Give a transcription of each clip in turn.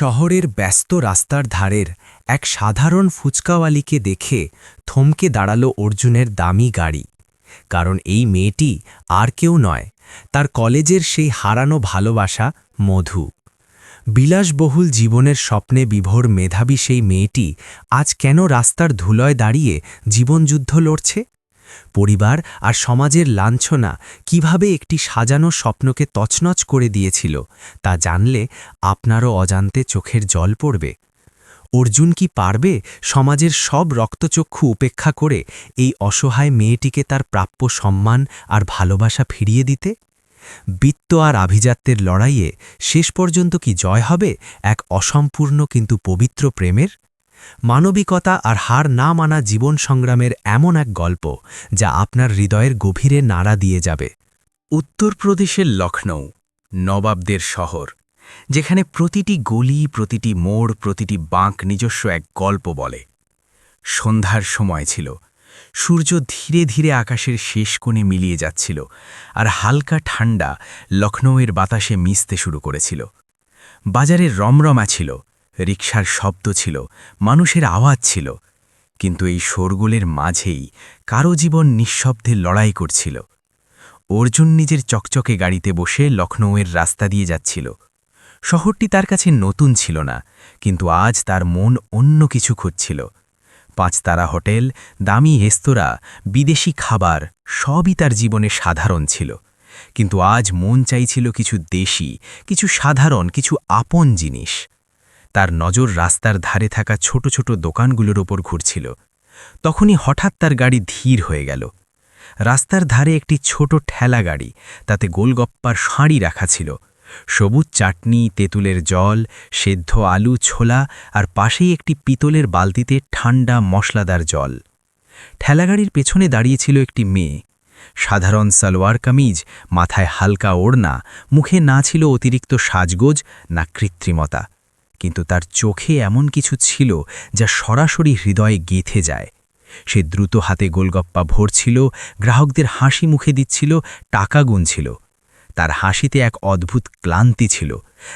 শহরের ব্যস্ত রাস্তার ধারের এক সাধারণ ফুচকাওয়ালিকে দেখে থমকে দাঁড়াল অর্জুনের দামি গাড়ি। কারণ এই মেয়েটি আর কেউ নয়, তার কলেজের সেই হারানো ভালোবাসা মধু। বিলাসবহুল জীবনের স্বপ্নে বিভোর মেধাবী সেই মেয়েটি আজ কেন রাস্তার ধুলয় দাঁড়িয়ে জীবনযুদ্ধ লড়ছে? পরিবার আর সমাজের লাঞ্ছনা কীভাবে একটি সাজানো স্বপ্নকে তছনছ করে দিয়েছিল তা জানলে আপনারও অজান্তে চোখের জল পড়বে। অর্জুন কি পারবে সমাজের সব রক্তচক্ষু উপেক্ষা করে এই অসহায় মেয়েটিকে তার প্রাপ্য সম্মান আর ভালোবাসা ফিরিয়ে দিতে? বিত্ত আর আভিজাত্যের লড়াইয়ে শেষ পর্যন্ত কি জয় হবে এক অসম্পূর্ণ কিন্তু পবিত্র প্রেমের? মানবিকতা আর হার না মানা জীবন সংগ্রামের এমন এক গল্প যা আপনার হৃদয়ের গভীরে নাড়া দিয়ে যাবে। উত্তরপ্রদেশের লখনৌ নবাবদের শহর, যেখানে প্রতিটি গলি, প্রতিটি মোড়, প্রতিটি বাঁক নিজস্ব এক গল্প বলে। সন্ধ্যার সময় ছিল, সূর্য ধীরে ধীরে আকাশের শেষ কোণে মিলিয়ে যাচ্ছিল আর হালকা ঠান্ডা লখনৌয়ের বাতাসে মিশতে শুরু করেছিল। বাজারে রমরমা ছিল রিকশার শব্দ ছিল, মানুষের আওয়াজ ছিল, কিন্তু এই শোরগোলের মাঝেই কারও জীবন নিঃশব্দে লড়াই করছিল। অর্জুন নিজের চকচকে গাড়িতে বসে লখনৌয়ের রাস্তা দিয়ে যাচ্ছিল। শহরটি তার কাছে নতুন ছিল না, কিন্তু আজ তার মন অন্য কিছু খুঁজছিল। পাঁচতারা হোটেল, দামি রেস্তোরাঁ, বিদেশি খাবার, সবই তার জীবনে সাধারণ ছিল। কিন্তু আজ মন চাইছিল কিছু দেশি, কিছু সাধারণ, কিছু আপন জিনিস। তার নজর রাস্তার ধারে থাকা ছোট ছোট দোকানগুলোর ওপর ঘুরছিল। তখনই হঠাৎ তার গাড়ি ধীর হয়ে গেল। রাস্তার ধারে একটি ছোট ঠেলা গাড়ি, তাতে গোলগপ্পার সাঁড়ি রাখা ছিল। সবুজ চাটনি, তেঁতুলের জল, সেদ্ধ আলু, ছোলা আর পাশেই একটি পিতলের বালতিতে ঠান্ডা মশলাদার জল। ঠেলাগাড়ির পেছনে দাঁড়িয়েছিল একটি মেয়ে। সাধারণ সালোয়ার কামিজ, মাথায় হালকা ওড়না, মুখে না ছিল অতিরিক্ত সাজগোজ না কৃত্রিমতা। কিন্তু তার চোখে এমন কিছু ছিল যা সরাসরি হৃদয়ে গেঁথে যায়। সে দ্রুত হাতে গোলগপ্পা ভরছিল, গ্রাহকদের হাসি মুখে দিচ্ছিল, টাকা গুনছিল। তার হাসিতে এক অদ্ভুত ক্লান্তি ছিল,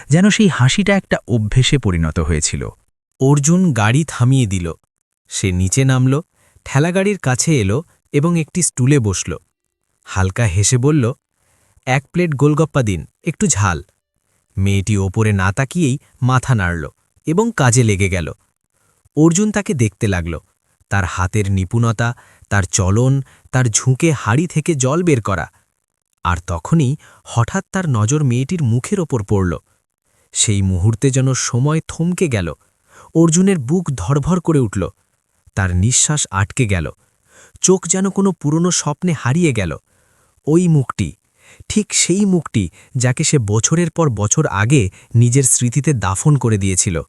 যেন সেই হাসিটা একটা অভ্যেসে পরিণত হয়েছিল। অর্জুন গাড়ি থামিয়ে দিল। সে নিচে নামল, ঠেলাগাড়ির কাছে এলো এবং একটি স্টুলে বসল। হালকা হেসে বলল, এক প্লেট গোলগপ্পা দিন, একটু ঝাল। মেয়েটি ওপরে না তাকিয়েই মাথা নাড়ল এবং কাজে লেগে গেল। অর্জুন তাকে দেখতে লাগল। তার হাতের নিপুণতা, তার চলন, তার ঝুঁকে হাড়ি থেকে জল বের করা। আর তখনই হঠাৎ তার নজর মেয়েটির মুখের ওপর পড়ল। সেই মুহূর্তে যেন সময় থমকে গেল। অর্জুনের বুক ধরভর করে উঠল। তার নিঃশ্বাস আটকে গেল। চোখ যেন কোনো পুরনো স্বপ্নে হারিয়ে গেল। ওই মুখটি ঠিক সেই মুখটি যাকে সে বছরের পর বছর আগে নিজের স্মৃতিতে দাফন করে দিয়েছিল।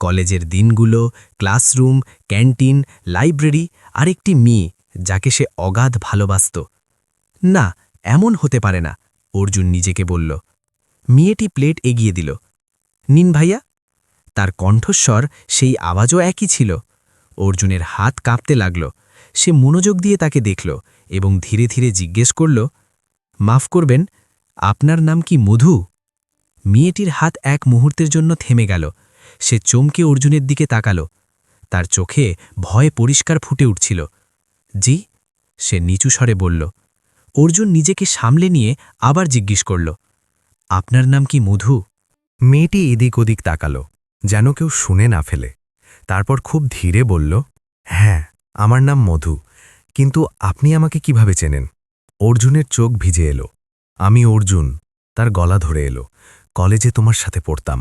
কলেজের দিনগুলো, ক্লাসরুম, ক্যান্টিন, লাইব্রেরি আর একটি মেয়ে যাকে সে অগাধ ভালোবাসত। না, এমন হতে পারে না, অর্জুন নিজেকে বলল। মেয়েটি প্লেট এগিয়ে দিল। নিন ভাইয়া। তার কণ্ঠস্বর সেই আওয়াজও একই ছিল। অর্জুনের হাত কাঁপতে লাগল। সে মনোযোগ দিয়ে তাকে দেখল এবং ধীরে ধীরে জিজ্ঞেস করল মাফ করবেন, আপনার নাম কি মধু? মেয়েটির হাত এক মুহূর্তের জন্য থেমে গেল। সে চমকে অর্জুনের দিকে তাকাল। তার চোখে ভয় পরিষ্কার ফুটে উঠছিল। জি, সে নিচু স্বরে বলল। অর্জুন নিজেকে সামলে নিয়ে আবার জিজ্ঞেস করল, আপনার নাম কি মধু? মেয়েটি এদিক ওদিক তাকালো, যেন কেউ শুনে না ফেলে। তারপর খুব ধীরে বলল হ্যাঁ আমার নাম মধু, কিন্তু আপনি আমাকে কীভাবে চেনেন? অর্জুনের চোখ ভিজে এলো। আমি অর্জুন, তার গলা ধরে এলো। কলেজে তোমার সাথে পড়তাম।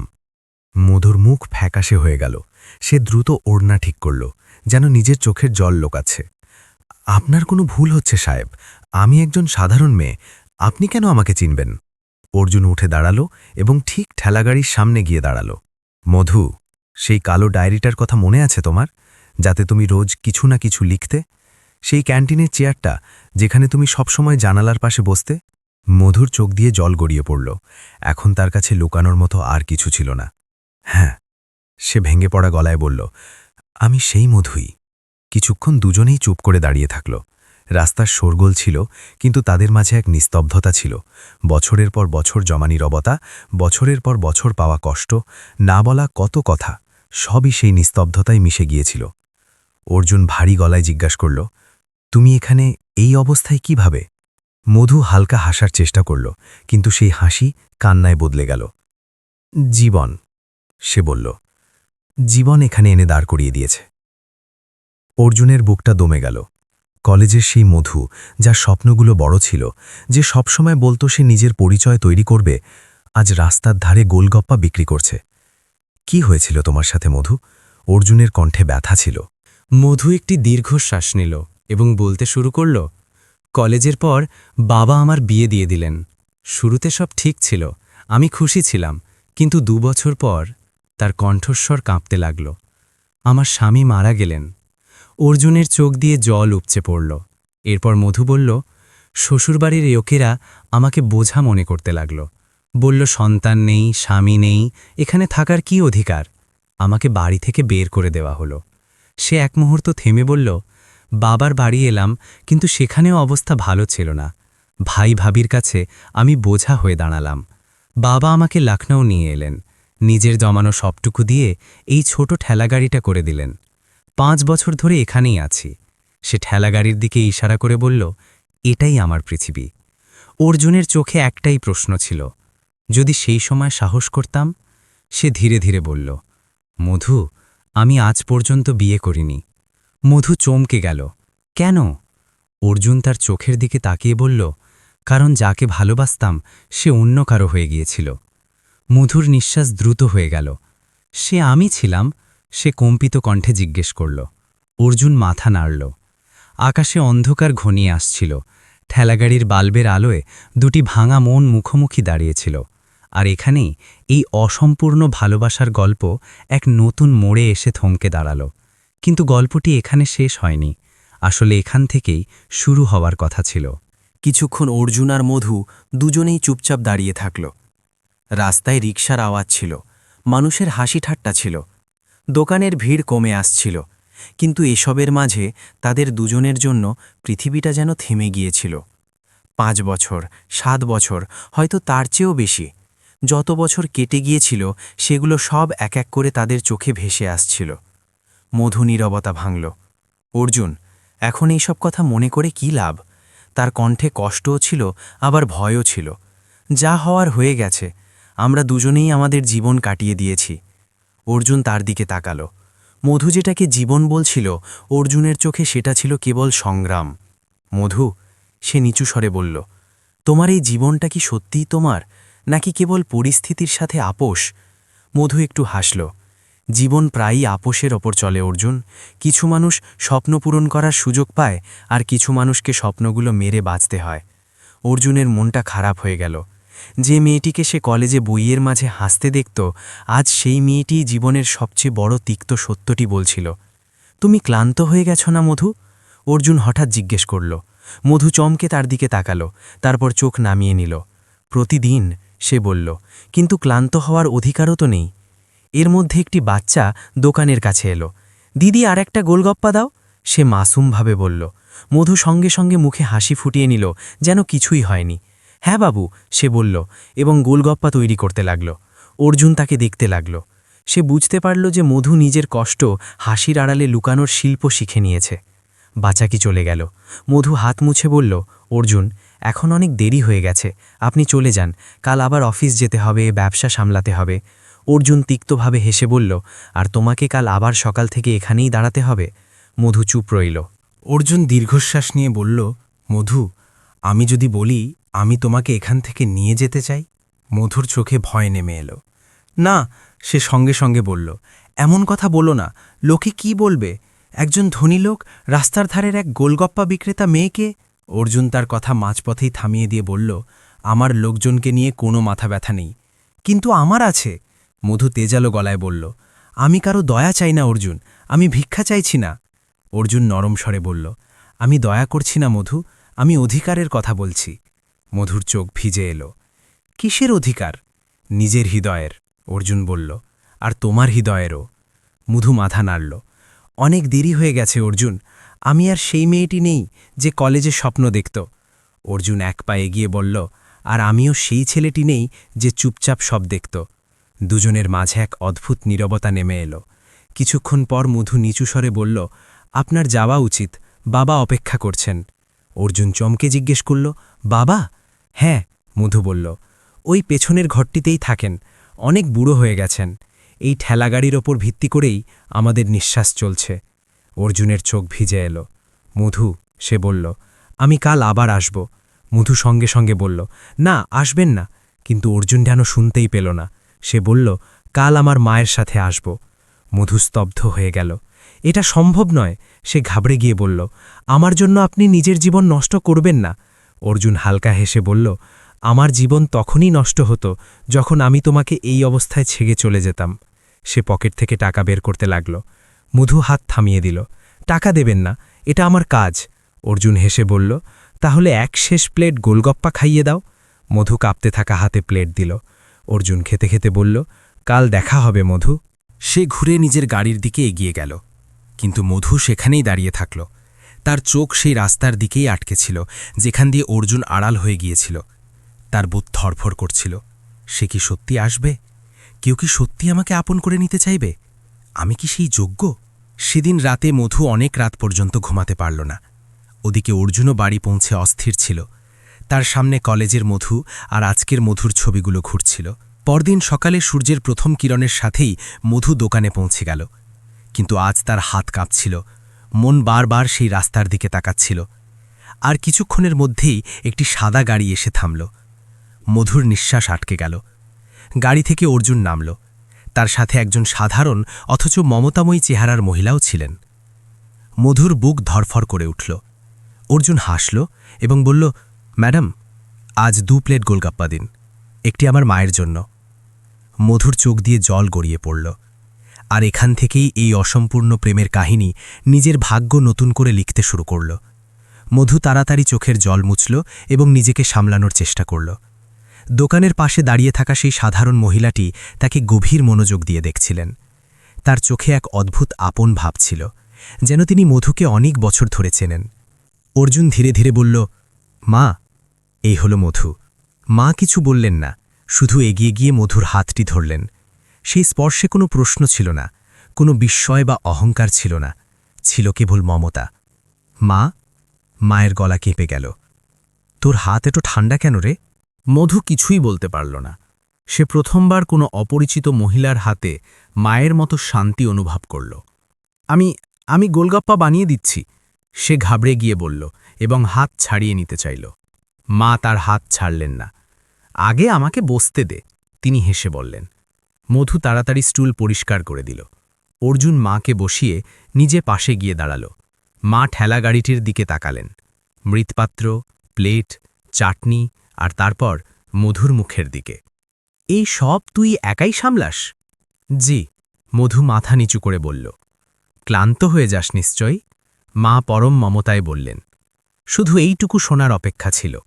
মধুর মুখ ফ্যাকাশে হয়ে গেল। সে দ্রুত ওড়না ঠিক করল, যেন নিজের চোখের জল লোকাচ্ছে। আপনার কোনো ভুল হচ্ছে, সাহেব। আমি একজন সাধারণ মেয়ে। আপনি কেন আমাকে চিনবেন? অর্জুন উঠে দাঁড়াল এবং ঠিক ঠেলাগাড়ির সামনে গিয়ে দাঁড়াল। মধু, সেই কালো ডায়েরিটার কথা মনে আছে তোমার? যাতে তুমি রোজ কিছু না কিছু লিখতে সেই ক্যান্টিনের চেয়ারটা যেখানে তুমি সবসময় জানালার পাশে বসতে মধুর চোখ দিয়ে জল গড়িয়ে পড়ল। এখন তার কাছে লুকানোর মতো আর কিছু ছিল না। হ্যাঁ সে ভেঙে পড়া গলায় বলল, আমি সেই মধুই। কিছুক্ষণ দুজনেই চুপ করে দাঁড়িয়ে থাকল। রাস্তার শোরগোল ছিল, কিন্তু তাদের মাঝে এক নিস্তব্ধতা ছিল। বছরের পর বছর জমানি রবতা, বছরের পর বছর পাওয়া কষ্ট, না বলা কত কথা, সবই সেই নিস্তব্ধতায় মিশে গিয়েছিল। অর্জুন ভারী গলায় জিজ্ঞাসা করল তুমি এখানে এই অবস্থায় কীভাবে? মধু হালকা হাসার চেষ্টা করল, কিন্তু সেই হাসি কান্নায় বদলে গেল। জীবন, সে বলল, জীবন এখানে এনে দাঁড় করিয়ে দিয়েছে। অর্জুনের বুকটা দমে গেল। কলেজের সেই মধু, যার স্বপ্নগুলো বড় ছিল, যে সবসময় বলতো সে নিজের পরিচয় তৈরি করবে, আজ রাস্তার ধারে গোলগপ্পা বিক্রি করছে। কি হয়েছিল তোমার সাথে মধু? অর্জুনের কণ্ঠে ব্যথা ছিল। মধু একটি দীর্ঘশ্বাস নিল। এবং বলতে শুরু করল, কলেজের পর বাবা আমার বিয়ে দিয়ে দিলেন। শুরুতে সব ঠিক ছিল, আমি খুশি ছিলাম, কিন্তু দু বছর পর তার কণ্ঠস্বর কাঁপতে লাগল। আমার স্বামী মারা গেলেন। অর্জুনের চোখ দিয়ে জল উপচে পড়ল। এরপর মধু বলল, শ্বশুরবাড়ির লোকেরা আমাকে বোঝা মনে করতে লাগল। বলল, সন্তান নেই, স্বামী নেই, এখানে থাকার কি অধিকার? আমাকে বাড়ি থেকে বের করে দেওয়া হলো। সে এক মুহূর্ত থেমে বলল বাবার বাড়ি এলাম, কিন্তু সেখানেও অবস্থা ভালো ছিল না। ভাই ভাবির কাছে আমি বোঝা হয়ে দাঁড়ালাম। বাবা আমাকে লখনৌ নিয়ে এলেন। নিজের জমানো সবটুকু দিয়ে এই ছোট ঠেলাগাড়িটা করে দিলেন। পাঁচ বছর ধরে এখানেই আছি। সে ঠেলাগাড়ির দিকে ইশারা করে বলল, এটাই আমার পৃথিবী। অর্জুনের চোখে একটাই প্রশ্ন ছিল, যদি সেই সময় সাহস করতাম? সে ধীরে ধীরে বলল, মধু, আমি আজ পর্যন্ত বিয়ে করিনি। মধু চমকে গেল। কেন? অর্জুন তার চোখের দিকে তাকিয়ে বলল, কারণ যাকে ভালোবাসতাম, সে অন্য কারও হয়ে গিয়েছিল। মধুর নিঃশ্বাস দ্রুত হয়ে গেল। সে আমি ছিলাম, সে কম্পিত কণ্ঠে জিজ্ঞেস করল। অর্জুন মাথা নাড়ল। আকাশে অন্ধকার ঘনিয়ে আসছিল। ঠেলাগাড়ির বাল্বের আলোয় দুটি ভাঙা মন মুখোমুখি দাঁড়িয়েছিল। আর এখানেই এই অসম্পূর্ণ ভালোবাসার গল্প এক নতুন মোড়ে এসে থমকে দাঁড়াল। কিন্তু গল্পটি এখানে শেষ হয়নি। আসলে এখান থেকেই শুরু হওয়ার কথা ছিল। কিছুক্ষণ অর্জুন আর মধু দুজনেই চুপচাপ দাঁড়িয়ে থাকল। রাস্তায় রিকশার আওয়াজ ছিল। মানুষের হাসি ঠাট্টা ছিল। দোকানের ভিড় কমে আসছিল। কিন্তু এসবের মাঝে তাদের দুজনের জন্য পৃথিবীটা যেন থেমে গিয়েছিল। পাঁচ বছর, সাত বছর, হয়তো তার চেয়েও বেশি। যত বছর কেটে গিয়েছিল, সেগুলো সব এক এক করে তাদের চোখে ভেসে আসছিল। মধু নীরবতা ভাঙল। অর্জুন, এখন এইসব কথা মনে করে কি লাভ? তার কণ্ঠে কষ্টও ছিল, আবার ভয়ও ছিল। যা হওয়ার হয়ে গেছে, আমরা দুজনেই আমাদের জীবন কাটিয়ে দিয়েছি। অর্জুন তার দিকে তাকালো। মধু যেটাকে জীবন বলছিল, অর্জুনের চোখে সেটা ছিল কেবল সংগ্রাম। মধু? সে নিচু স্বরে বলল। তোমার এই জীবনটা কি সত্যিই তোমার, নাকি কেবল পরিস্থিতির সাথে আপোষ? মধু একটু হাসল। জীবন প্রায়ই আপোষের ওপর চলে, অর্জুন। কিছু মানুষ স্বপ্ন পূরণ করার সুযোগ পায়, আর কিছু মানুষকে স্বপ্নগুলো মেরে বাঁচতে হয়। অর্জুনের মনটা খারাপ হয়ে গেল। যে মেয়েটিকে সে কলেজে বইয়ের মাঝে হাসতে দেখত, আজ সেই মেয়েটি জীবনের সবচেয়ে বড় তিক্ত সত্যটি বলছিল। তুমি ক্লান্ত হয়ে গেছ না, মধু? অর্জুন হঠাৎ জিজ্ঞেস করল। মধু চমকে তার দিকে তাকালো, তারপর চোখ নামিয়ে নিল। প্রতিদিন, সে বলল, কিন্তু ক্লান্ত হওয়ার অধিকারও তো নেই। এর মধ্যে একটি বাচ্চা দোকানের কাছে এলো। দিদি আর একটা গোলগপ্পা দাও? সে মাসুমভাবে বলল। মধু সঙ্গে সঙ্গে মুখে হাসি ফুটিয়ে নিল, যেন কিছুই হয়নি। হ্যাঁ বাবু, সে বলল, এবং গোলগপ্পা তৈরি করতে লাগল। অর্জুন তাকে দেখতে লাগল। সে বুঝতে পারল যে মধু নিজের কষ্ট হাসির আড়ালে লুকানোর শিল্প শিখে নিয়েছে। বাচাকি চলে গেল। মধু হাত মুছে বলল, অর্জুন, এখন অনেক দেরি হয়ে গেছে। আপনি চলে যান। কাল আবার অফিস যেতে হবে, ব্যবসা সামলাতে হবে। অর্জুন তিক্তভাবে হেসে বলল, আর তোমাকে কাল আবার সকাল থেকে এখানেই দাঁড়াতে হবে? মধু চুপ রইল। অর্জুন দীর্ঘশ্বাস নিয়ে বলল, মধু, আমি যদি বলি, আমি তোমাকে এখান থেকে নিয়ে যেতে চাই? মধুর চোখে ভয় নেমে এলো। না, সে সঙ্গে সঙ্গে বলল, এমন কথা বলো না। লোকে কি বলবে? একজন ধনী লোক, রাস্তার ধারের এক গোলগপ্পা বিক্রেতা মেয়েকে? অর্জুন তার কথা মাঝপথেই থামিয়ে দিয়ে বলল, আমার লোকজনকে নিয়ে কোনো মাথা ব্যথা নেই। কিন্তু আমার আছে। মধু তেজালো গলায় বলল, আমি কারও দয়া চাই না, অর্জুন, আমি ভিক্ষা চাইছি না। অর্জুন নরম স্বরে বলল, আমি দয়া করছি না, মধু, আমি অধিকারের কথা বলছি। মধুর চোখ ভিজে এলো, কিসের অধিকার? নিজের হৃদয়ের। অর্জুন বলল, আর তোমার হৃদয়েরও। মধু মাথা নাড়ল, অনেক দেরি হয়ে গেছে, অর্জুন, আমি আর সেই মেয়েটি নেই যে কলেজে স্বপ্ন দেখত। অর্জুন এক পা এগিয়ে বলল, আর আমিও সেই ছেলেটি নেই যে চুপচাপ সব দেখত। দুজনের মাঝে এক অদ্ভুত নীরবতা নেমে এলো। কিছুক্ষণ পর মধু নিচু স্বরে বলল, আপনার যাওয়া উচিত, বাবা অপেক্ষা করছেন। অর্জুন চমকে জিজ্ঞেস করল, বাবা? হ্যাঁ মধু বলল, ওই পেছনের ঘরটিতেই থাকেন, অনেক বুড়ো হয়ে গেছেন। এই ঠেলাগাড়ির ওপর ভিত্তি করেই আমাদের নিঃশ্বাস চলছে। অর্জুনের চোখ ভিজে এলো। মধু, সে বলল, আমি কাল আবার আসব। মধু সঙ্গে সঙ্গে বলল, না, আসবেন না। কিন্তু অর্জুন যেন শুনতেই পেল না। সে বলল, কাল আমার মায়ের সাথে আসব। মধু স্তব্ধ হয়ে গেল। এটা সম্ভব নয়, সে ঘাবড়ে গিয়ে বলল। আমার জন্য আপনি নিজের জীবন নষ্ট করবেন না। অর্জুন হালকা হেসে বলল, আমার জীবন তখনই নষ্ট হতো যখন আমি তোমাকে এই অবস্থায় ছেগে চলে যেতাম। সে পকেট থেকে টাকা বের করতে লাগল। মধু হাত থামিয়ে দিল, টাকা দেবেন না, এটা আমার কাজ। অর্জুন হেসে বলল, তাহলে এক শেষ প্লেট গোলগপ্পা খাইয়ে দাও। মধু কাঁপতে থাকা হাতে প্লেট দিল। অর্জুন খেতে খেতে বলল, কাল দেখা হবে, মধু। সে ঘুরে নিজের গাড়ির দিকে এগিয়ে গেল। কিন্তু মধু সেখানেই দাঁড়িয়ে থাকল। তার চোখ সেই রাস্তার দিকেই আটকে ছিল, যেখান দিয়ে অর্জুন আড়াল হয়ে গিয়েছিল। তার বুধ ধরফর করছিল, সে কি সত্যি আসবে? কেউ কি সত্যি আমাকে আপন করে নিতে চাইবে? আমি কি সেই যোগ্য? সেদিন রাতে মধু অনেক রাত পর্যন্ত ঘুমাতে পারল না। ওদিকে অর্জুনও বাড়ি পৌঁছে অস্থির ছিল। তার সামনে কলেজের মধু আর আজকের মধুর ছবিগুলো ঘুরছিল। পরদিন সকালে সূর্যের প্রথম কিরণের সাথেই মধু দোকানে পৌঁছে গেল। কিন্তু আজ তার হাত কাঁপছিল। মন বারবার সেই রাস্তার দিকে তাকাচ্ছিল। আর কিছুক্ষণের মধ্যেই একটি সাদা গাড়ি এসে থামল। মধুর নিঃশ্বাস আটকে গেল। গাড়ি থেকে অর্জুন নামল। তার সাথে একজন সাধারণ অথচ মমতাময়ী চেহারার মহিলাও ছিলেন। মধুর বুক ধরফর করে উঠল। অর্জুন হাসল এবং বলল ম্যাডাম, আজ দু প্লেট গোলগাপ্পা দিন। একটি আমার মায়ের জন্য। মধুর চোখ দিয়ে জল গড়িয়ে পড়ল। আর এখান থেকেই এই অসম্পূর্ণ প্রেমের কাহিনী নিজের ভাগ্য নতুন করে লিখতে শুরু করল। মধু তাড়াতাড়ি চোখের জল মুছল এবং নিজেকে সামলানোর চেষ্টা করল। দোকানের পাশে দাঁড়িয়ে থাকা সেই সাধারণ মহিলাটি তাকে গভীর মনোযোগ দিয়ে দেখছিলেন। তার চোখে এক অদ্ভুত আপন ভাব ছিল, যেন তিনি মধুকে অনেক বছর ধরে চেনেন। অর্জুন ধীরে ধীরে বলল, মা এই হলো মধু। মা কিছু বললেন না, শুধু এগিয়ে গিয়ে মধুর হাতটি ধরলেন। সেই স্পর্শে কোনো প্রশ্ন ছিল না, কোনো বিস্ময় বা অহংকার ছিল না, ছিল কেবল মমতা। মা, মায়ের গলা কেঁপে গেল। তোর হাত এটো ঠান্ডা কেন রে? মধু কিছুই বলতে পারল না। সে প্রথমবার কোনো অপরিচিত মহিলার হাতে মায়ের মতো শান্তি অনুভব করল। আমি আমি গোলগাপ্পা বানিয়ে দিচ্ছি, সে ঘাবড়ে গিয়ে বলল এবং হাত ছাড়িয়ে নিতে চাইল। মা তার হাত ছাড়লেন না। আগে আমাকে বসতে দে, তিনি হেসে বললেন। মধু তাড়াতাড়ি স্টুল পরিষ্কার করে দিল। অর্জুন মাকে বসিয়ে নিজে পাশে গিয়ে দাঁড়াল। মা ঠেলা গাড়িটির দিকে তাকালেন। মৃৎপাত্র, প্লেট, চাটনি আর তারপর মধুর মুখের দিকে। এই সব তুই একাই সামলাস? জি, মধু মাথা নিচু করে বলল। ক্লান্ত হয়ে যাস নিশ্চয়ই? মা পরম মমতায় বললেন। শুধু এইটুকু শোনার অপেক্ষা ছিল।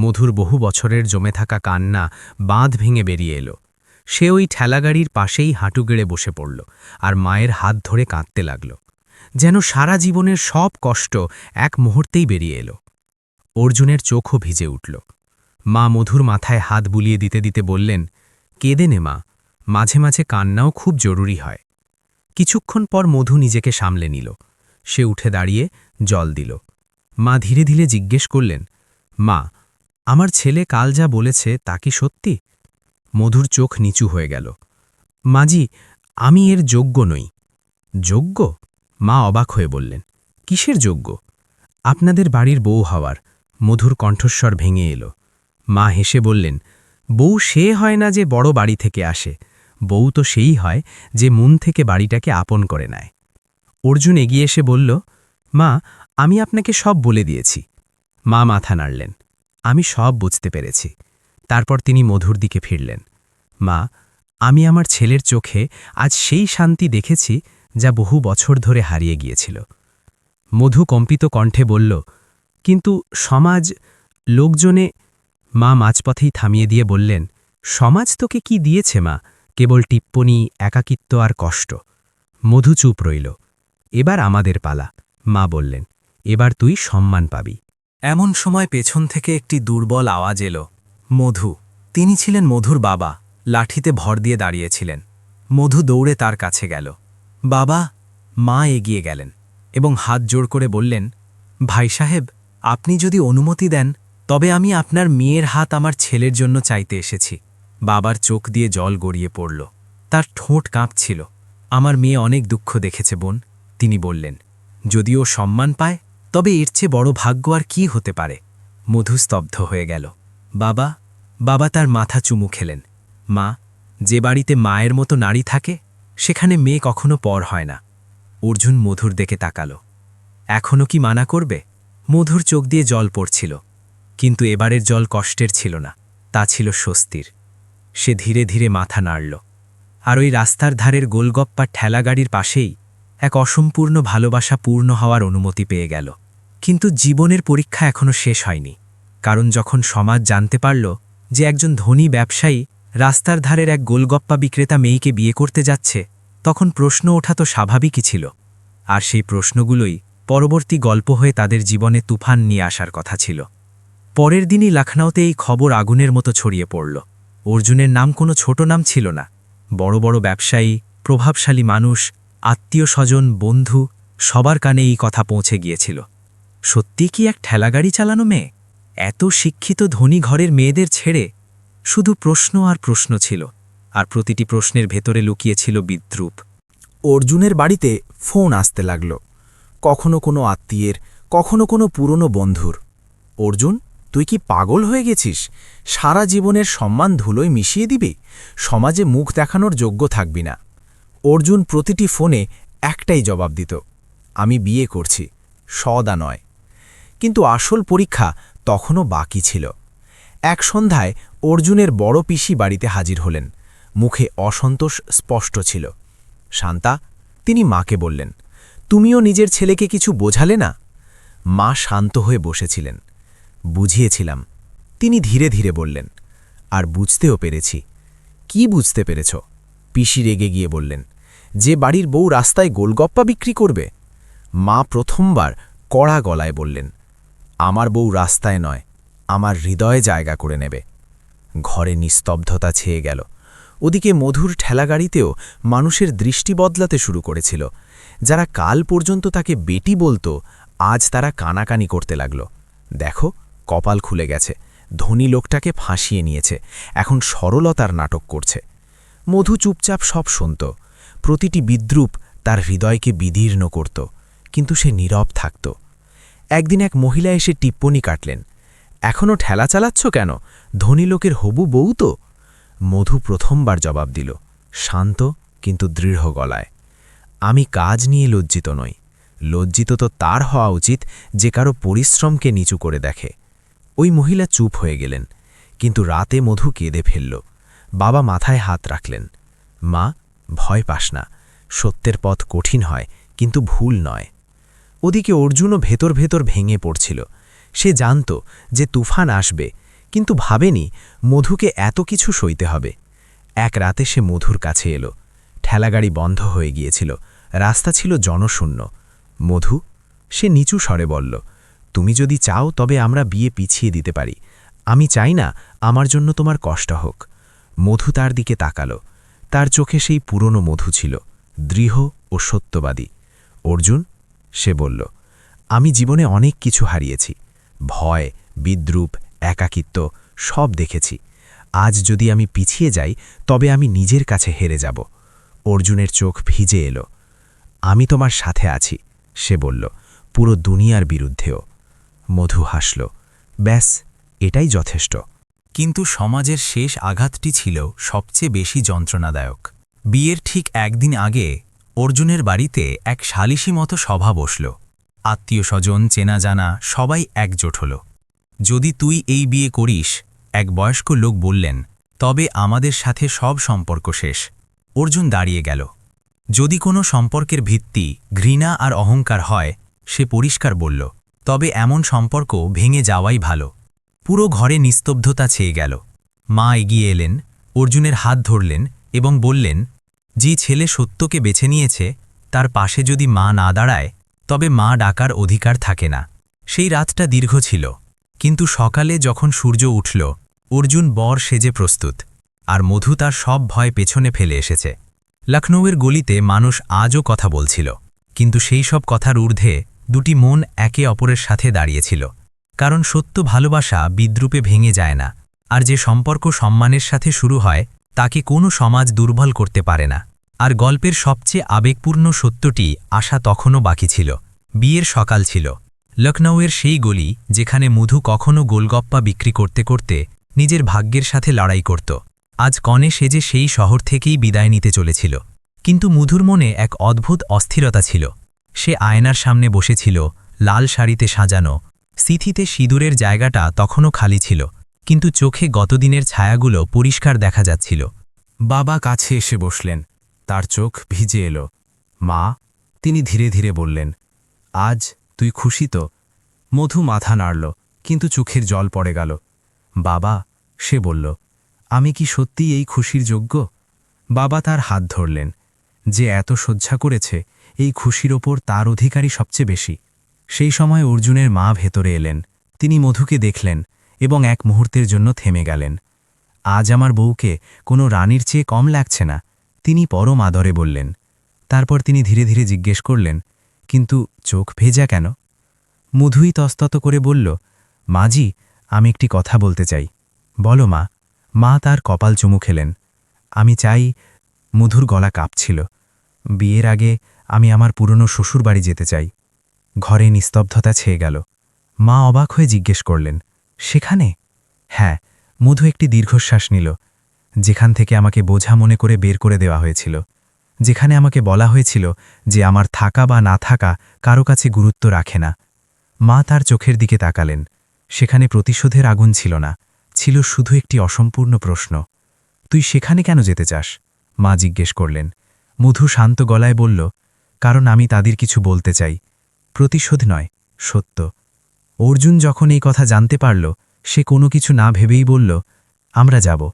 মধুর বহু বছরের জমে থাকা কান্না বাঁধ ভেঙে বেরিয়ে এলো। সে ওই ঠেলাগাড়ির পাশেই হাঁটু গেড়ে বসে পড়ল আর মায়ের হাত ধরে কাঁদতে লাগল। যেন সারা জীবনের সব কষ্ট এক মুহূর্তেই বেরিয়ে এলো। অর্জুনের চোখও ভিজে উঠল। মা মধুর মাথায় হাত বুলিয়ে দিতে দিতে বললেন, কেঁদে নে মা, মাঝে মাঝে কান্নাও খুব জরুরি হয়। কিছুক্ষণ পর মধু নিজেকে সামলে নিল। সে উঠে দাঁড়িয়ে জল দিল। মা ধীরে ধীরে জিজ্ঞেস করলেন, মা আমার ছেলে কাল যা বলেছে তা কি সত্যি? মধুর চোখ নিচু হয়ে গেল। মাজি আমি এর যোগ্য নই। যোগ্য? মা অবাক হয়ে বললেন, কিসের যোগ্য? আপনাদের বাড়ির বউ হওয়ার। মধুর কণ্ঠস্বর ভেঙে এলো। মা হেসে বললেন, বউ সে হয় না যে বড় বাড়ি থেকে আসে। বউ তো সেই হয় যে মন থেকে বাড়িটাকে আপন করে নেয়। অর্জুন এগিয়ে এসে বলল, মা, আমি আপনাকে সব বলে দিয়েছি। মা মাথা নাড়লেন। আমি সব বুঝতে পেরেছি। তারপর তিনি মধুর দিকে ফিরলেন। মা, আমি আমার ছেলের চোখে আজ সেই শান্তি দেখেছি যা বহু বছর ধরে হারিয়ে গিয়েছিল। মধু কম্পিত কণ্ঠে বলল, কিন্তু সমাজ, লোকজনে মা মাঝপথেই থামিয়ে দিয়ে বললেন, সমাজ তোকে কি দিয়েছে মা? কেবল টিপ্পনি, একাকিত্ব আর কষ্ট। মধু চুপ রইল। এবার আমাদের পালা। মা বললেন, এবার তুই সম্মান পাবি। এমন সময় পেছন থেকে একটি দুর্বল আওয়াজ এলো। মধু। তিনি ছিলেন মধুর বাবা। লাঠিতে ভর দিয়ে দাঁড়িয়েছিলেন। মধু দৌড়ে তার কাছে গেল। বাবা, মা এগিয়ে গেলেন এবং হাত জোড় করে বললেন, ভাই সাহেব, আপনি যদি অনুমতি দেন, তবে আমি আপনার মেয়ের হাত আমার ছেলের জন্য চাইতে এসেছি। বাবার চোখ দিয়ে জল গড়িয়ে পড়ল। তার ঠোঁট কাঁপছিল। আমার মেয়ে অনেক দুঃখ দেখেছে বোন, তিনি বললেন। যদিও সম্মান পায় তবে এর চেয়ে বড় ভাগ্য আর কি হতে পারে? মধু স্তব্ধ হয়ে গেল। বাবা বাবা তার মাথা চুমু খেলেন। মা, যে বাড়িতে মায়ের মতো নারী থাকে, সেখানে মেয়ে কখনো পর হয় না। অর্জুন মধুর দেখে তাকালো। এখনও কি মানা করবে? মধুর চোখ দিয়ে জল পড়ছিল। কিন্তু এবারের জল কষ্টের ছিল না, তা ছিল স্বস্তির। সে ধীরে ধীরে মাথা নাড়ল। আর ওই রাস্তার ধারের গোলগপ্পার ঠেলাগাড়ির পাশেই এক অসম্পূর্ণ ভালোবাসা পূর্ণ হওয়ার অনুমতি পেয়ে গেল। কিন্তু জীবনের পরীক্ষা এখনও শেষ হয়নি, কারণ যখন সমাজ জানতে পারল যে একজন ধনী ব্যবসায়ী রাস্তার ধারের এক গোলগপ্পা বিক্রেতা মেয়েকে বিয়ে করতে যাচ্ছে, তখন প্রশ্ন ওঠা তো স্বাভাবিকই ছিল। আর সেই প্রশ্নগুলোই পরবর্তী গল্প হয়ে তাদের জীবনে তুফান নিয়ে আসার কথা ছিল। পরের দিনই লখনৌতে এই খবর আগুনের মতো ছড়িয়ে পড়ল। অর্জুনের নাম কোনো ছোট নাম ছিল না। বড় বড় ব্যবসায়ী, প্রভাবশালী মানুষ আত্মীয় স্বজন বন্ধু, সবার কানে এই কথা পৌঁছে গিয়েছিল। সত্যি কি এক ঠেলাগাড়ি চালানো মেয়ে? এত শিক্ষিত ধনী ঘরের মেয়েদের ছেড়ে শুধু প্রশ্ন আর প্রশ্ন ছিল, আর প্রতিটি প্রশ্নের ভেতরে লুকিয়েছিল বিদ্রুপ। অর্জুনের বাড়িতে ফোন আসতে লাগল। কখনো কোনো আত্মীয়ের, কখনো কোনো পুরনো বন্ধুর। অর্জুন, তুই কি পাগল হয়ে গেছিস? সারা জীবনের সম্মান ধুলোয় মিশিয়ে দিবি? সমাজে মুখ দেখানোর যোগ্য থাকবি না। অর্জুন প্রতিটি ফোনে একটাই জবাব দিত, আমি বিয়ে করছি সদা নয়। কিন্তু আসল পরীক্ষা তখনও বাকি ছিল। এক সন্ধ্যায় অর্জুনের বড় পিসি বাড়িতে হাজির হলেন। মুখে অসন্তোষ স্পষ্ট ছিল। শান্তা, তিনি মাকে বললেন, তুমিও নিজের ছেলেকে কিছু বোঝালে না? মা শান্ত হয়ে বসেছিলেন। বুঝিয়েছিলাম। তিনি ধীরে ধীরে বললেন, আর বুঝতেও পেরেছি। কি বুঝতে পেরেছ? পিসি রেগে গিয়ে বললেন, যে বাড়ির বউ রাস্তায় গোলগপ্পা বিক্রি করবে? মা প্রথমবার কড়া গলায় বললেন, আমার বউ রাস্তায় নয়, আমার হৃদয়ে জায়গা করে নেবে। ঘরে নিস্তব্ধতা ছেয়ে গেল। ওদিকে মধুর ঠেলাগাড়িতেও মানুষের দৃষ্টি বদলাতে শুরু করেছিল। যারা কাল পর্যন্ত তাকে বেটি বলতো, আজ তারা কানাকানি করতে লাগল। দেখো, কপাল খুলে গেছে। ধনী লোকটাকে ফাঁসিয়ে নিয়েছে। এখন সরলতার নাটক করছে। মধু চুপচাপ সব শুনত। প্রতিটি বিদ্রুপ তার হৃদয়কে বিদীর্ণ করত, কিন্তু সে নীরব থাকত। একদিন এক মহিলা এসে টিপ্পনি কাটলেন এখনও ঠেলা চালাচ্ছ কেন? ধনী লোকের হবু বউ তো? মধু প্রথমবার জবাব দিল, শান্ত কিন্তু দৃঢ় গলায়। আমি কাজ নিয়ে লজ্জিত নই। লজ্জিত তো তার হওয়া উচিত যে কারও পরিশ্রমকে নিচু করে দেখে। ওই মহিলা চুপ হয়ে গেলেন, কিন্তু রাতে মধু কেঁদে ফেলল। বাবা মাথায় হাত রাখলেন। মা, ভয় পাস না। সত্যের পথ কঠিন হয়, কিন্তু ভুল নয়। ওদিকে অর্জুনও ভেতর ভেতর ভেঙে পড়ছিল। সে জানত যে তুফান আসবে, কিন্তু ভাবেনি মধুকে এত কিছু সইতে হবে। এক রাতে সে মধুর কাছে এলো। ঠেলাগাড়ি বন্ধ হয়ে গিয়েছিল। রাস্তা ছিল জনশূন্য। মধু, সে নিচু স্বরে বলল, তুমি যদি চাও তবে আমরা বিয়ে পিছিয়ে দিতে পারি। আমি চাই না আমার জন্য তোমার কষ্ট হোক। মধু তার দিকে তাকালো। তার চোখে সেই পুরনো মধু ছিল, দৃঢ় ও সত্যবাদী। অর্জুন, সে বলল, আমি জীবনে অনেক কিছু হারিয়েছি। ভয়, বিদ্রুপ, একাকিত্ব, সব দেখেছি। আজ যদি আমি পিছিয়ে যাই, তবে আমি নিজের কাছে হেরে যাব। অর্জুনের চোখ ভিজে এলো। আমি তোমার সাথে আছি, সে বলল, পুরো দুনিয়ার বিরুদ্ধেও। মধু হাসল, ব্যাস, এটাই যথেষ্ট। কিন্তু সমাজের শেষ আঘাতটি ছিল সবচেয়ে বেশি যন্ত্রণাদায়ক। বিয়ের ঠিক একদিন আগে অর্জুনের বাড়িতে এক সালিশি মতো সভা বসল। আত্মীয় স্বজন চেনা জানা সবাই একজোট হল। যদি তুই এই বিয়ে করিস এক বয়স্ক লোক বললেন, তবে আমাদের সাথে সব সম্পর্ক শেষ অর্জুন দাঁড়িয়ে গেল। যদি কোনো সম্পর্কের ভিত্তি ঘৃণা আর অহংকার হয় সে পরিষ্কার বলল, তবে এমন সম্পর্ক ভেঙে যাওয়াই ভালো। পুরো ঘরে নিস্তব্ধতা ছেয়ে গেল। মা এগিয়ে এলেন, অর্জুনের হাত ধরলেন এবং বললেন, যে ছেলে সত্যকে বেছে নিয়েছে, তার পাশে যদি মা না দাঁড়ায়, তবে মা ডাকার অধিকার থাকে না। সেই রাতটা দীর্ঘ ছিল, কিন্তু সকালে যখন সূর্য উঠল, অর্জুন বর সেজে প্রস্তুত, আর মধু তার সব ভয় পেছনে ফেলে এসেছে। লখনৌয়ের গলিতে মানুষ আজও কথা বলছিল, কিন্তু সেই সব কথার ঊর্ধ্বে দুটি মন একে অপরের সাথে দাঁড়িয়েছিল কারণ সত্য ভালোবাসা বিদ্রুপে ভেঙে যায় না, আর যে সম্পর্ক সম্মানের সাথে শুরু হয়, তাকে কোনো সমাজ দুর্বল করতে পারে না। আর গল্পের সবচেয়ে আবেগপূর্ণ সত্যটি আশা তখনও বাকি ছিল। বিয়ের সকাল ছিল। লখনৌয়ের সেই গলি যেখানে মধু কখনো গোলগপ্পা বিক্রি করতে করতে নিজের ভাগ্যের সাথে লড়াই করত। আজ কনে সেজে সেই শহর থেকেই বিদায় নিতে চলেছিল। কিন্তু মধুর মনে এক অদ্ভুত অস্থিরতা ছিল। সে আয়নার সামনে বসেছিল, লাল শাড়িতে সাজানো সিথিতে সিঁদুরের জায়গাটা তখনও খালি ছিল, কিন্তু চোখে গতদিনের ছায়াগুলো পরিষ্কার দেখা যাচ্ছিল। বাবা কাছে এসে বসলেন, তার চোখ ভিজে এলো। মা, তিনি ধীরে ধীরে বললেন, আজ তুই খুশি তো? মধু মাথা নাড়ল, কিন্তু চোখের জল পড়ে গেল। বাবা, সে বলল, আমি কি সত্যি এই খুশির যোগ্য? বাবা তার হাত ধরলেন, যে এত সজ্জা করেছে, এই খুশির ওপর তার অধিকারী সবচেয়ে বেশি। সেই সময় অর্জুনের মা ভেতরে এলেন। তিনি মধুকে দেখলেন এবং এক মুহূর্তের জন্য থেমে গেলেন। আজ আমার বউকে কোনো রানীর চেয়ে কম লাগছে না, তিনি পরম আদরে বললেন। তারপর তিনি ধীরে ধীরে জিজ্ঞেস করলেন, কিন্তু চোখ ভেজা কেন? মধুই তস্তত করে বলল মাজি আমি একটি কথা বলতে চাই। বলো মা মা তার কপাল চুমু খেলেন। আমি চাই মধুর গলা কাঁপছিল। বিয়ের আগে আমি আমার পুরনো শ্বশুরবাড়ি যেতে চাই। ঘরে নিস্তব্ধতা ছেয়ে গেল। মা অবাক হয়ে জিজ্ঞেস করলেন, সেখানে? হ্যাঁ মধু একটি দীর্ঘশ্বাস নিল, যেখান থেকে আমাকে বোঝা মনে করে বের করে দেওয়া হয়েছিল। যেখানে আমাকে বলা হয়েছিল যে আমার থাকা বা না থাকা কারও কাছে গুরুত্ব রাখে না। মা তার চোখের দিকে তাকালেন, সেখানে প্রতিশোধের আগুন ছিল না, ছিল শুধু একটি অসম্পূর্ণ প্রশ্ন, তুই সেখানে কেন যেতে চাস? মা জিজ্ঞেস করলেন, মধু শান্ত গলায় বলল, কারণ আমি তাদের কিছু বলতে চাই প্রতিশোধ নয়, সত্য। অর্জুন যখন এই কথা জানতে পারল, সে কোনো কিছু না ভেবেই বলল, আমরা যাব।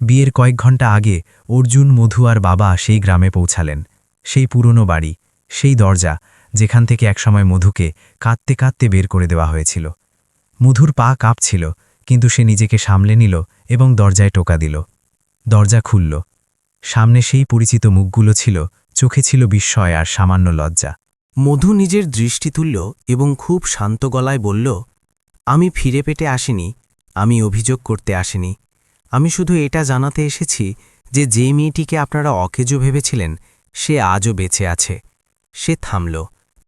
বিয়ের কয়েক ঘণ্টা আগে অর্জুন, মধু আর বাবা সেই গ্রামে পৌঁছালেন। সেই পুরনো বাড়ি, সেই দরজা, যেখান থেকে একসময় মধুকে কাঁদতে কাঁদতে বের করে দেওয়া হয়েছিল। মধুর পা কাঁপছিল, কিন্তু সে নিজেকে সামলে নিল এবং দরজায় টোকা দিল। দরজা খুলল। সামনে সেই পরিচিত মুখগুলো ছিল, চোখে ছিল বিস্ময় আর সামান্য লজ্জা। মধু নিজের দৃষ্টি তুলল এবং খুব শান্ত গলায় বলল, আমি ফিরে পেটে আসিনি, আমি অভিযোগ করতে আসিনি। আমি শুধু এটা জানাতে এসেছি যে যে মেয়েটিকে আপনারা অকেজো ভেবেছিলেন, সে আজও বেঁচে আছে। সে থামল,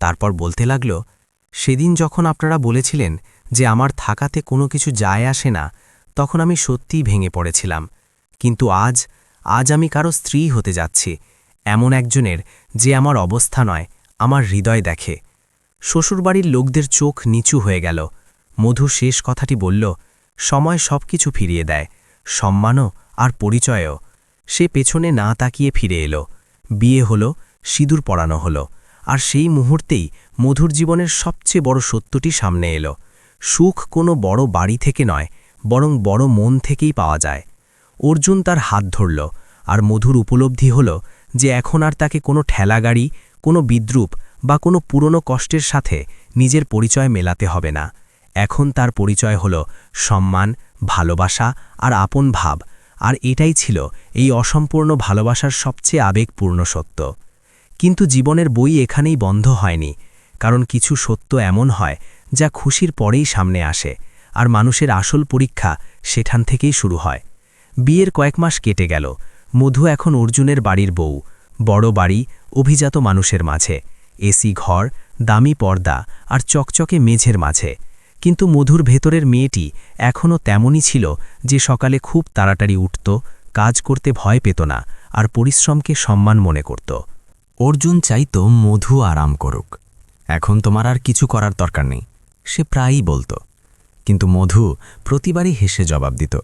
তারপর বলতে লাগল, সেদিন যখন আপনারা বলেছিলেন যে আমার থাকাতে কোনো কিছু যায় আসে না, তখন আমি সত্যিই ভেঙে পড়েছিলাম। কিন্তু আজ আজ আমি কারও স্ত্রী হতে যাচ্ছি, এমন একজনের যে আমার অবস্থা নয় আমার হৃদয় দেখে। শ্বশুরবাড়ির লোকদের চোখ নিচু হয়ে গেল। মধু শেষ কথাটি বলল, সময় সব কিছু ফিরিয়ে দেয়। সম্মানও আর পরিচয়ও। সে পেছনে না তাকিয়ে ফিরে এলো। বিয়ে হলো, সিঁদুর পরানো হলো, আর সেই মুহূর্তেই মধুর জীবনের সবচেয়ে বড় সত্যটি সামনে এলো। সুখ কোনো বড় বাড়ি থেকে নয়, বরং বড় মন থেকেই পাওয়া যায়। অর্জুন তার হাত ধরল, আর মধুর উপলব্ধি হল যে এখন আর তাকে কোনো ঠেলাগাড়ি কোনো বিদ্রুপ বা কোনো পুরনো কষ্টের সাথে নিজের পরিচয় মেলাতে হবে না। এখন তার পরিচয় হল সম্মান, ভালোবাসা আর আপন ভাব, আর এটাই ছিল এই অসম্পূর্ণ ভালোবাসার সবচেয়ে আবেগপূর্ণ সত্য। কিন্তু জীবনের বই এখানেই বন্ধ হয়নি, কারণ কিছু সত্য এমন হয় যা খুশির পরেই সামনে আসে, আর মানুষের আসল পরীক্ষা সেখান থেকেই শুরু হয়। বিয়ের কয়েক মাস কেটে গেল, মধু এখন অর্জুনের বাড়ির বউ, বড় বাড়ি অভিজাত মানুষের মাঝে, এসি ঘর, দামি পর্দা আর চকচকে মেঝের মাঝে। কিন্তু মধুর ভেতরের মেয়েটি এখনও তেমনই ছিল যে সকালে খুব তাড়াতাড়ি উঠত, কাজ করতে ভয় পেত না আর পরিশ্রমকে সম্মান মনে করত। অর্জুন চাইত মধু আরাম করুক। এখন তোমার আর কিছু করার দরকার নেই, সে প্রায়ই বলতো। কিন্তু মধু প্রতিবারই হেসে জবাব দিত,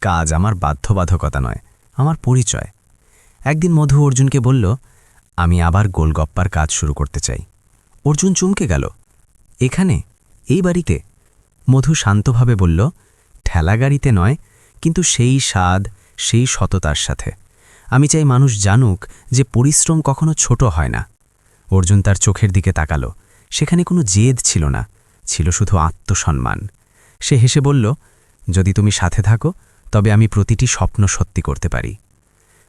কাজ আমার বাধ্যবাধকতা নয়, আমার পরিচয়। একদিন মধু অর্জুনকে বলল আমি আবার গোলগপ্পার কাজ শুরু করতে চাই। অর্জুন চুমকে গেল। এখানে, এই বাড়িতে? মধু শান্তভাবে বলল ঠেলাগাড়িতে নয়, কিন্তু সেই স্বাদ, সেই সততার সাথে। আমি চাই মানুষ জানুক যে পরিশ্রম কখনো ছোট হয় না। অর্জুন তার চোখের দিকে তাকালো। সেখানে কোনো জেদ ছিল না, ছিল শুধু আত্মসম্মান। সে হেসে বলল, যদি তুমি সাথে থাকো, তবে আমি প্রতিটি স্বপ্ন সত্যি করতে পারি।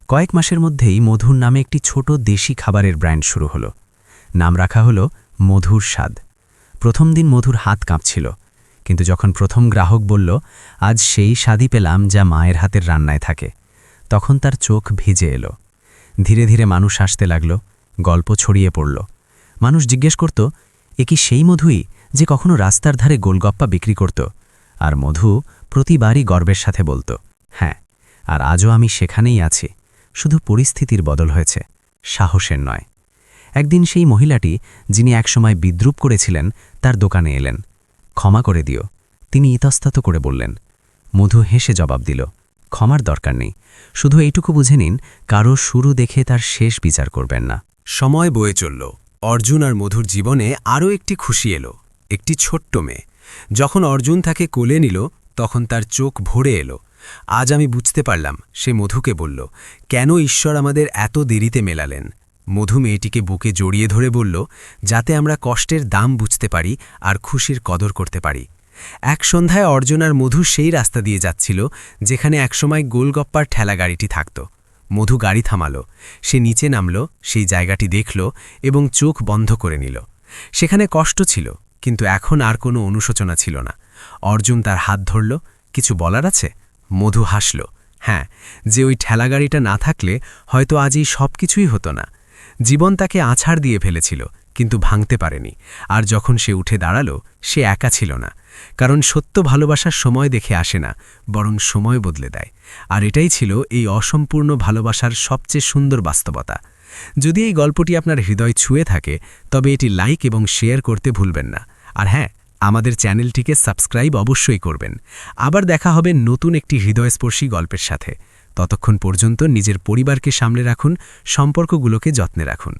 কয়েক মাসের মধ্যেই মধুর নামে একটি ছোট দেশি খাবারের ব্র্যান্ড শুরু হলো। নাম রাখা হলো মধুর স্বাদ। প্রথম দিন মধুর হাত কাঁপছিল, কিন্তু যখন প্রথম গ্রাহক বলল, আজ সেই স্বাদই পেলাম যা মায়ের হাতের রান্নায় থাকে, তখন তার চোখ ভিজে এলো। ধীরে ধীরে মানুষ আসতে লাগল, গল্প ছড়িয়ে পড়ল। মানুষ জিজ্ঞেস করত, এ কি সেই মধুই যে কখনো রাস্তার ধারে গোলগপ্পা বিক্রি করত? আর মধু প্রতিবারই গর্বের সাথে বলতো হ্যাঁ আর আজও আমি সেখানেই আছি। শুধু পরিস্থিতির বদল হয়েছে, সাহসের নয়। একদিন সেই মহিলাটি, যিনি একসময় বিদ্রুপ করেছিলেন, তার দোকানে এলেন। ক্ষমা করে দিও। তিনি ইতস্তত করে বললেন, মধু হেসে জবাব দিল, ক্ষমার দরকার নেই। শুধু এইটুকু বুঝে নিন, কারও শুরু দেখে তার শেষ বিচার করবেন না। সময় বয়ে চলল। অর্জুন আর মধুর জীবনে আরও একটি খুশি এলো, একটি ছোট্ট মেয়ে। যখন অর্জুন তাকে কোলে নিল, তখন তার চোখ ভরে এলো। আজ আমি বুঝতে পারলাম, সে মধুকে বলল, কেন ঈশ্বর আমাদের এত দেরিতে মেলালেন? মধু মেয়েটিকে বুকে জড়িয়ে ধরে বলল, যাতে আমরা কষ্টের দাম বুঝতে পারি আর খুশির কদর করতে পারি। এক সন্ধ্যায় অর্জুন আর মধু সেই রাস্তা দিয়ে যাচ্ছিল, যেখানে একসময় গোলগপ্পার ঠেলা গাড়িটি থাকত। মধু গাড়ি থামালো, সে নিচে নামল, সেই জায়গাটি দেখল এবং চোখ বন্ধ করে নিল। সেখানে কষ্ট ছিল, কিন্তু এখন আর কোনো অনুশোচনা ছিল না। অর্জুন তার হাত ধরল, কিছু বলার আছে? মধু হাসল। হ্যাঁ যে ওই ঠেলাগাড়িটা না থাকলে হয়তো আজ এই সব কিছুই হতো না। জীবন তাকে আছাড় দিয়ে ফেলেছিল, কিন্তু ভাঙতে পারেনি। আর যখন সে উঠে দাঁড়াল, সে একা ছিল না। কারণ সত্য ভালোবাসার সময় দেখে আসে না, বরং সময় বদলে দেয়। আর এটাই ছিল এই অসম্পূর্ণ ভালোবাসার সবচেয়ে সুন্দর বাস্তবতা। যদি এই গল্পটি আপনার হৃদয় ছুঁয়ে থাকে, তবে এটি লাইক এবং শেয়ার করতে ভুলবেন না। আর হ্যাঁ আমাদের চ্যানেলটিকে সাবস্ক্রাইব অবশ্যই করবেন। আবার দেখা হবে নতুন একটি হৃদয়স্পর্শী গল্পের সাথে। ততক্ষণ পর্যন্ত নিজের পরিবারকে সামলে রাখুন, সম্পর্কগুলোকে যত্নে রাখুন।